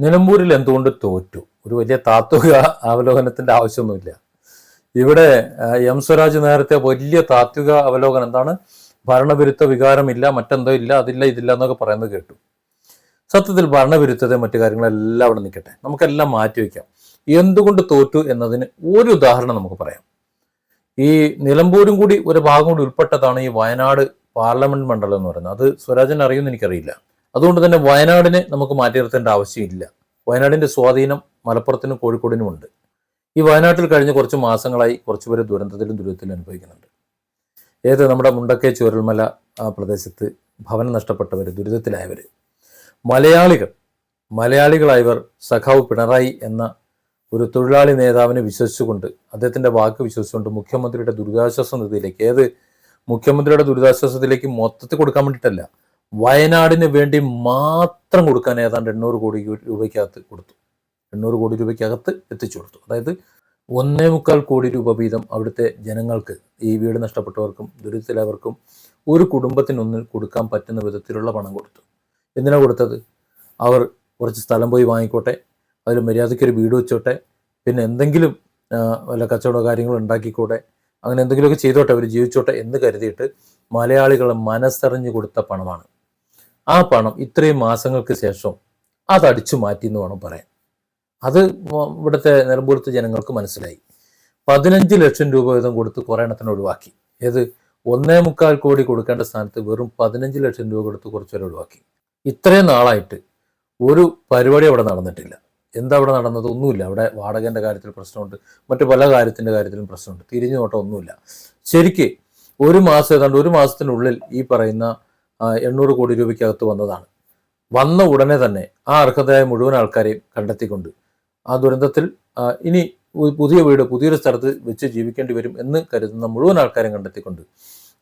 നിലമ്പൂരിൽ എന്തുകൊണ്ട് തോറ്റു? ഒരു വലിയ താത്വിക അവലോകനത്തിന്റെ ആവശ്യമൊന്നുമില്ല. ഇവിടെ എം സ്വരാജ് നേരത്തെ വലിയ താത്വിക അവലോകനം എന്താണ്? ഭരണവിരുദ്ധ വികാരമില്ല മറ്റെന്തോ ഇല്ല അതില്ല ഇതില്ല എന്നൊക്കെ പറയുന്നത് കേട്ടു. സത്യത്തിൽ ഭരണവിരുദ്ധതയും മറ്റു കാര്യങ്ങളെല്ലാം അവിടെ നിൽക്കട്ടെ. നമുക്കെല്ലാം മാറ്റിവെക്കാം എന്തുകൊണ്ട് തോറ്റു എന്നതിന് ഒരു ഉദാഹരണം നമുക്ക് പറയാം. ഈ നിലമ്പൂരും കൂടി ഒരു ഭാഗം കൂടി ഉൾപ്പെട്ടതാണ് ഈ വയനാട് പാർലമെന്റ് മണ്ഡലം എന്ന് പറയുന്നത്. അത് സ്വരാജൻ അറിയുമെന്ന് എനിക്കറിയില്ല. അതുകൊണ്ട് തന്നെ വയനാടിനെ നമുക്ക് മാറ്റി നിർത്തേണ്ട ആവശ്യമില്ല. വയനാടിന്റെ സ്വാധീനം മലപ്പുറത്തിനും കോഴിക്കോടിനും ഉണ്ട്. ഈ വയനാട്ടിൽ കഴിഞ്ഞ കുറച്ച് മാസങ്ങളായി കുറച്ച് പേര് ദുരന്തത്തിലും ദുരിതത്തിലും അനുഭവിക്കുന്നുണ്ട്. ഏത് നമ്മുടെ മുണ്ടക്കൈ ചുരൽമല പ്രദേശത്ത് ഭവനം നഷ്ടപ്പെട്ടവർ ദുരിതത്തിലായവർ മലയാളികൾ മലയാളികളായവർ സഖാവ് പിണറായി എന്ന ഒരു തൊഴിലാളി നേതാവിനെ വിശ്വസിച്ചുകൊണ്ട് അദ്ദേഹത്തിന്റെ വാക്ക് വിശ്വസിച്ചുകൊണ്ട് മുഖ്യമന്ത്രിയുടെ ദുരിതാശ്വാസ നിധിയിലേക്ക് ഏത് മുഖ്യമന്ത്രിയുടെ ദുരിതാശ്വാസത്തിലേക്ക് മൊത്തത്തിൽ കൊടുക്കാൻ വേണ്ടിയിട്ടല്ല വയനാടിന് വേണ്ടി മാത്രം കൊടുക്കാൻ ഏതാണ്ട് എണ്ണൂറ് കോടി രൂപയ്ക്കകത്ത് കൊടുത്തു. എണ്ണൂറ് കോടി രൂപയ്ക്കകത്ത് എത്തിച്ചു കൊടുത്തു. അതായത് ഒന്നേ മുക്കാൽ കോടി രൂപ വീതം അവിടുത്തെ ജനങ്ങൾക്ക് ഈ വീട് നഷ്ടപ്പെട്ടവർക്കും ദുരിതത്തിലവർക്കും ഒരു കുടുംബത്തിനൊന്നിൽ കൊടുക്കാൻ പറ്റുന്ന വിധത്തിലുള്ള പണം കൊടുത്തു. എന്തിനാണ് കൊടുത്തത്? അവർ കുറച്ച് സ്ഥലം പോയി വാങ്ങിക്കോട്ടെ അതിൽ മര്യാദയ്ക്ക് ഒരു വീട് വെച്ചോട്ടെ പിന്നെ എന്തെങ്കിലും വല്ല കച്ചവട കാര്യങ്ങൾ ഉണ്ടാക്കിക്കോട്ടെ അങ്ങനെ എന്തെങ്കിലുമൊക്കെ ചെയ്തോട്ടെ അവർ ജീവിച്ചോട്ടെ എന്ന് കരുതിയിട്ട് മലയാളികൾ മനസ്സറിഞ്ഞു കൊടുത്ത പണമാണ്. ആ പണം ഇത്രയും മാസങ്ങൾക്ക് ശേഷം അത് അടിച്ചു മാറ്റി എന്ന് വേണം പറയാൻ. അത് ഇവിടുത്തെ നിലമ്പൂരത്തെ ജനങ്ങൾക്ക് മനസ്സിലായി. പതിനഞ്ച് ലക്ഷം രൂപ വീതം കൊടുത്ത് കുറേ എണ്ണത്തിന് ഒഴിവാക്കി. ഏത്? ഒന്നേ മുക്കാൽ കോടി കൊടുക്കേണ്ട സ്ഥാനത്ത് വെറും പതിനഞ്ച് ലക്ഷം രൂപ കൊടുത്ത് കുറച്ചുപേരെ ഒഴിവാക്കി. ഇത്രയും നാളായിട്ട് ഒരു പരിപാടി അവിടെ നടന്നിട്ടില്ല. എന്താ അവിടെ നടന്നത്? ഒന്നുമില്ല. അവിടെ വാടകന്റെ കാര്യത്തിൽ പ്രശ്നമുണ്ട്. മറ്റു പല കാര്യത്തിന്റെ കാര്യത്തിലും പ്രശ്നമുണ്ട്. തിരിഞ്ഞു നോട്ടം ഒന്നുമില്ല. ശരിക്ക് ഒരു മാസം ഏതാണ്ട് ഒരു മാസത്തിനുള്ളിൽ ഈ പറയുന്ന എണ്ണൂറ് കോടി രൂപയ്ക്കകത്ത് വന്നതാണ്. വന്ന ഉടനെ തന്നെ ആ അർഹതയായ മുഴുവൻ ആൾക്കാരെയും കണ്ടെത്തിക്കൊണ്ട് ആ ദുരന്തത്തിൽ ഇനി പുതിയ വീട് പുതിയൊരു സ്ഥലത്ത് വെച്ച് ജീവിക്കേണ്ടി വരും എന്ന് കരുതുന്ന മുഴുവൻ ആൾക്കാരെയും കണ്ടെത്തിക്കൊണ്ട്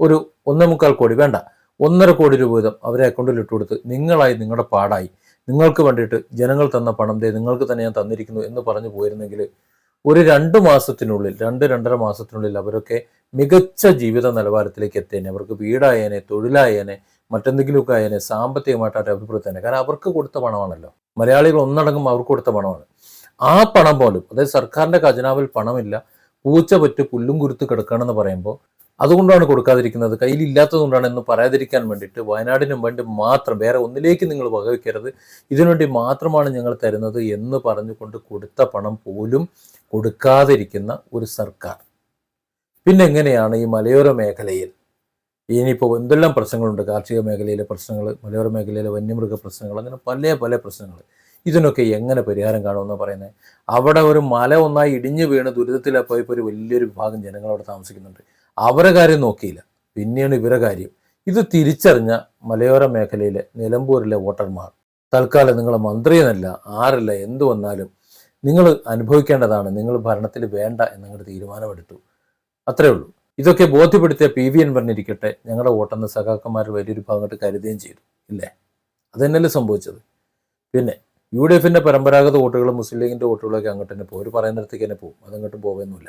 ഒരു ഒന്നേ മുക്കാൽ കോടി വേണ്ട. ഒന്നര കോടി രൂപ വീതം അവരെ അക്കൗണ്ടിൽ ഇട്ടുകൊടുത്ത് നിങ്ങളായി നിങ്ങളുടെ പാടായി. നിങ്ങൾക്ക് വേണ്ടിയിട്ട് ജനങ്ങൾ തന്ന പണം ദേ നിങ്ങൾക്ക് തന്നെ ഞാൻ തന്നിരിക്കുന്നു എന്ന് പറഞ്ഞു പോയിരുന്നെങ്കിൽ ഒരു രണ്ട് മാസത്തിനുള്ളിൽ രണ്ട് രണ്ടര മാസത്തിനുള്ളിൽ അവരൊക്കെ മികച്ച ജീവിത നിലവാരത്തിലേക്ക് എത്തേനെ അവർക്ക് വീടായേനെ തൊഴിലായേനെ മറ്റെന്തെങ്കിലുമൊക്കെ ആയാലും സാമ്പത്തികമായിട്ട് അഭിപ്രായത്തിനെ കാരണം അവർക്ക് കൊടുത്ത പണമാണല്ലോ. മലയാളികൾ ഒന്നടങ്കം അവർക്ക് കൊടുത്ത പണമാണ്. ആ പണം പോലും അതായത് സർക്കാരിന്റെ ഖജനാവിൽ പണമില്ല പൂച്ച പറ്റ് പുല്ലും കുരുത്ത് കിടക്കണമെന്ന് പറയുമ്പോൾ അതുകൊണ്ടാണ് കൊടുക്കാതിരിക്കുന്നത്. കയ്യിലില്ലാത്തതുകൊണ്ടാണ് എന്ന് പറയാതിരിക്കാൻ വേണ്ടിയിട്ട് വയനാടിനും വേണ്ടി മാത്രം വേറെ ഒന്നിലേക്ക് നിങ്ങൾ വകവയ്ക്കരുത് ഇതിനുവേണ്ടി മാത്രമാണ് ഞങ്ങൾ തരുന്നത് എന്ന് പറഞ്ഞുകൊണ്ട് കൊടുത്ത പണം പോലും കൊടുക്കാതിരിക്കുന്ന ഒരു സർക്കാർ. പിന്നെ എങ്ങനെയാണ് ഈ മലയോര മേഖലയിൽ ഇനിയിപ്പോൾ എന്തെല്ലാം പ്രശ്നങ്ങളുണ്ട് കാർഷിക മേഖലയിലെ പ്രശ്നങ്ങൾ മലയോര മേഖലയിലെ വന്യമൃഗ പ്രശ്നങ്ങൾ അങ്ങനെ പല പല പ്രശ്നങ്ങൾ. ഇതിനൊക്കെ എങ്ങനെ പരിഹാരം കാണുമെന്ന് പറയുന്നത്? അവിടെ ഒരു മല ഒന്നായി ഇടിഞ്ഞു വീണ് ദുരിതത്തിലാണ് പോയപ്പോൾ ഒരു വലിയൊരു വിഭാഗം ജനങ്ങൾ അവിടെ താമസിക്കുന്നുണ്ട്. അവരെ കാര്യം നോക്കിയില്ല. പിന്നെയാണ് ഇവരെ കാര്യം. ഇത് തിരിച്ചറിഞ്ഞ മലയോര മേഖലയിലെ നിലമ്പൂരിലെ വോട്ടർമാർ തൽക്കാലം നിങ്ങൾ മന്ത്രിയെന്നല്ല ആരല്ല എന്തു വന്നാലും നിങ്ങൾ അനുഭവിക്കേണ്ടതാണ് നിങ്ങൾ ഭരണത്തിൽ വേണ്ട എന്നങ്ങോട്ട് തീരുമാനമെടുത്തു. അത്രേ ഉള്ളൂ. ഇതൊക്കെ ബോധ്യപ്പെടുത്തിയ പി വി എൻ പറഞ്ഞിരിക്കട്ടെ ഞങ്ങളുടെ വോട്ടെന്ന് സഖാക്കന്മാർ വലിയൊരു ഭാഗമായിട്ട് കരുതുകയും ചെയ്തു ഇല്ലേ? അത് തന്നെയല്ലേ സംഭവിച്ചത്. പിന്നെ യു ഡി എഫിന്റെ പരമ്പരാഗത വോട്ടുകളും മുസ്ലിം ലീഗിന്റെ വോട്ടുകളൊക്കെ അങ്ങോട്ട് തന്നെ പോകും ഒരു പറയുന്നിടത്തേക്ക് തന്നെ പോകും അതങ്ങോട്ട് പോകുന്നില്ല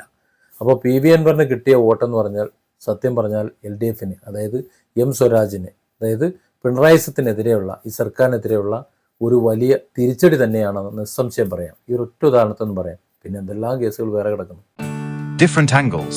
അപ്പോൾ പി വി എൻ പറഞ്ഞ് കിട്ടിയ വോട്ടെന്ന് പറഞ്ഞാൽ സത്യം പറഞ്ഞാൽ എൽ ഡി എഫിന് അതായത് എം സ്വരാജിന് അതായത് പിണറായിസത്തിനെതിരെയുള്ള ഈ സർക്കാരിനെതിരെയുള്ള ഒരു വലിയ തിരിച്ചടി തന്നെയാണെന്ന് നിസ്സംശയം പറയാം. ഈ ഒരൊറ്റ ഉദാഹരണത്തെന്ന് പറയാം. പിന്നെ എന്തെല്ലാം കേസുകൾ വേറെ കിടക്കുന്നു? Different angles.